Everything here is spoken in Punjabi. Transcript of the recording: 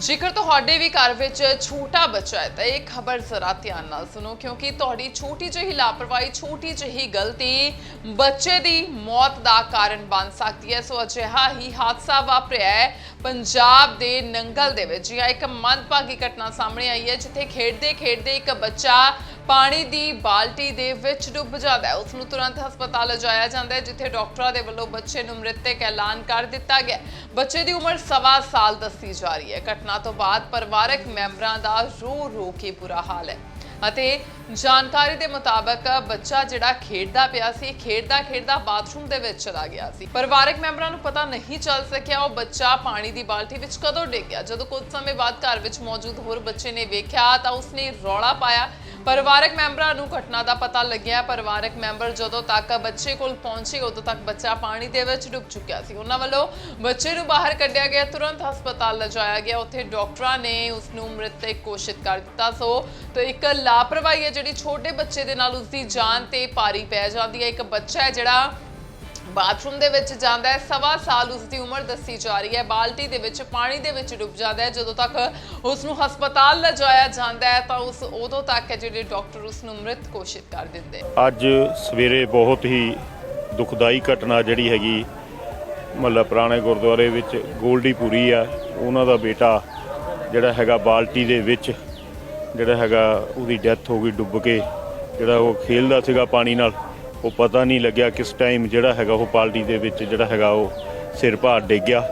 ਜੇਕਰ ਤੁਹਾਡੇ ਵੀ ਘਰ ਵਿੱਚ ਛੋਟਾ ਬੱਚਾ ਹੈ ਤਾਂ ਇਹ ਖਬਰ ਜ਼ਰਾ ਧਿਆਨ ਨਾਲ ਸੁਣੋ, ਕਿਉਂਕਿ ਤੁਹਾਡੀ ਛੋਟੀ ਜਿਹੀ ਲਾਪਰਵਾਹੀ, ਛੋਟੀ ਜਿਹੀ ਗਲਤੀ ਬੱਚੇ ਦੀ ਮੌਤ ਦਾ ਕਾਰਨ ਬਣ ਸਕਦੀ ਹੈ। ਸੋ ਅਜਿਹਾ ਹੀ ਹਾਦਸਾ ਵਾਪਰਿਆ ਹੈ ਪੰਜਾਬ ਦੇ ਨੰਗਲ ਦੇ ਵਿੱਚ। ਜਾਂ ਇੱਕ ਮੰਦਭਾਗੀ ਘਟਨਾ ਸਾਹਮਣੇ ਆਈ ਹੈ, ਜਿੱਥੇ ਖੇਡਦੇ ਖੇਡਦੇ ਇੱਕ ਬੱਚਾ ਪਾਣੀ ਦੀ ਬਾਲਟੀ ਦੇ ਵਿੱਚ ਡੁੱਬ ਜਾਂਦਾ ਹੈ ਉਸ ਨੂੰ ਤੁਰੰਤ ਹਸਪਤਾਲ ਲਿਜਾਇਆ ਜਾਂਦਾ ਹੈ, ਜਿੱਥੇ ਡਾਕਟਰਾਂ ਦੇ ਵੱਲੋਂ ਬੱਚੇ ਨੂੰ ਮ੍ਰਿਤਕ ਐਲਾਨ ਕਰ ਦਿੱਤਾ ਗਿਆ ਬੱਚੇ ਦੀ ਉਮਰ ਸਵਾ ਸਾਲ ਦੱਸੀ ਜਾ ਰਹੀ ਹੈ। ਘਟਨਾ ਤੋਂ ਬਾਅਦ ਪਰਿਵਾਰਕ ਮੈਂਬਰਾਂ ਦਾ ਰੋ ਰੋ ਕੇ ਬੁਰਾ ਹਾਲ ਹੈ। ਅਤੇ ਜਾਣਕਾਰੀ ਦੇ ਮੁਤਾਬਕ ਬੱਚਾ ਜਿਹੜਾ ਖੇਡਦਾ ਪਿਆ ਸੀ ਖੇਡਦਾ ਖੇਡਦਾ ਬਾਥਰੂਮ ਦੇ ਵਿੱਚ ਚਲਾ ਗਿਆ ਸੀ। ਪਰਿਵਾਰਕ ਮੈਂਬਰਾਂ ਨੂੰ ਪਤਾ ਨਹੀਂ ਚੱਲ ਸਕਿਆ ਉਹ ਬੱਚਾ ਪਾਣੀ ਦੀ ਬਾਲਟੀ ਵਿੱਚ ਕਦੋਂ ਡਿੱਗ ਗਿਆ। ਜਦੋਂ ਕੁਝ ਸਮੇਂ ਬਾਅਦ ਘਰ ਵਿੱਚ ਮੌਜੂਦ ਹੋਰ ਬੱਚੇ ਨੇ ਵੇਖਿਆ ਤਾਂ ਉਸਨੇ ਰੌਲਾ ਪਾਇਆ ਪਰਿਵਾਰਕ ਮੈਂਬਰਾਂ ਨੂੰ ਘਟਨਾ ਦਾ ਪਤਾ ਲੱਗਿਆ। ਪਰਿਵਾਰਕ ਮੈਂਬਰ ਜਦੋਂ ਤੱਕ ਬੱਚੇ ਕੋਲ ਪਹੁੰਚੇ, ਉਦੋਂ ਤੱਕ ਬੱਚਾ ਪਾਣੀ ਦੇ ਵਿੱਚ ਡੁੱਬ ਚੁੱਕਿਆ ਸੀ। ਉਹਨਾਂ ਵੱਲੋਂ ਬੱਚੇ ਨੂੰ ਬਾਹਰ ਕੱਢਿਆ ਗਿਆ, ਤੁਰੰਤ ਹਸਪਤਾਲ ਲਿਜਾਇਆ ਗਿਆ। ਉੱਥੇ ਡਾਕਟਰਾਂ ਨੇ ਉਸ ਨੂੰ ਮ੍ਰਿਤਕ ਘੋਸ਼ਿਤ ਕਰ ਦਿੱਤਾ। ਸੋ, ਤੇ ਇੱਕ ਲਾਪਰਵਾਹੀ ਹੈ ਜਿਹੜੀ ਛੋਟੇ ਬੱਚੇ ਦੇ ਨਾਲ ਉਸ ਦੀ ਜਾਨ ਤੇ ਭਾਰੀ ਪੈ ਜਾਂਦੀ ਹੈ। ਇੱਕ ਬੱਚਾ ਹੈ ਜਿਹੜਾ ਬਾਥਰੂਮ ਦੇ ਵਿੱਚ ਜਾਂਦਾ ਹੈ। ਸਵਾ ਸਾਲ ਉਸ ਦੀ ਉਮਰ ਦੱਸੀ ਜਾ ਰਹੀ ਹੈ। ਬਾਲਟੀ ਦੇ ਵਿੱਚ, ਪਾਣੀ ਦੇ ਵਿੱਚ ਡੁੱਬ ਜਾਂਦਾ ਹੈ। ਜਦੋਂ ਤੱਕ ਉਸ ਨੂੰ ਹਸਪਤਾਲ ਲਿਜਾਇਆ ਜਾਂਦਾ ਹੈ, ਤਾਂ ਉਸ ਉਦੋਂ ਤੱਕ ਹੈ ਜਿਹੜੇ ਡਾਕਟਰ ਉਸ ਨੂੰ ਮ੍ਰਿਤ ਘੋਸ਼ਿਤ ਕਰ ਦਿੰਦੇ। ਅੱਜ ਸਵੇਰੇ ਬਹੁਤ ਹੀ ਦੁਖਦਾਈ ਘਟਨਾ ਜਿਹੜੀ ਹੈਗੀ ਮੱਲਾ ਪੁਰਾਣੇ ਗੁਰਦੁਆਰੇ ਵਿੱਚ ਗੋਲਡੀ ਪੂਰੀ ਆ। ਉਹਨਾਂ ਦਾ ਬੇਟਾ ਜਿਹੜਾ ਹੈਗਾ ਬਾਲਟੀ ਦੇ ਵਿੱਚ, ਜਿਹੜਾ ਹੈਗਾ ਉਹਦੀ ਡੈਥ ਹੋ ਗਈ ਡੁੱਬ ਕੇ, ਜਿਹੜਾ ਉਹ ਖੇਲਦਾ ਸੀਗਾ ਪਾਣੀ ਨਾਲ। ਉਹ ਪਤਾ ਨਹੀਂ ਲੱਗਿਆ ਕਿਸ ਟਾਈਮ ਜਿਹੜਾ ਹੈਗਾ ਉਹ ਪਾਰਟੀ ਦੇ ਵਿੱਚ ਜਿਹੜਾ ਹੈਗਾ ਉਹ ਸਿਰ ਭਾਰ ਡਿੱਗ ਗਿਆ।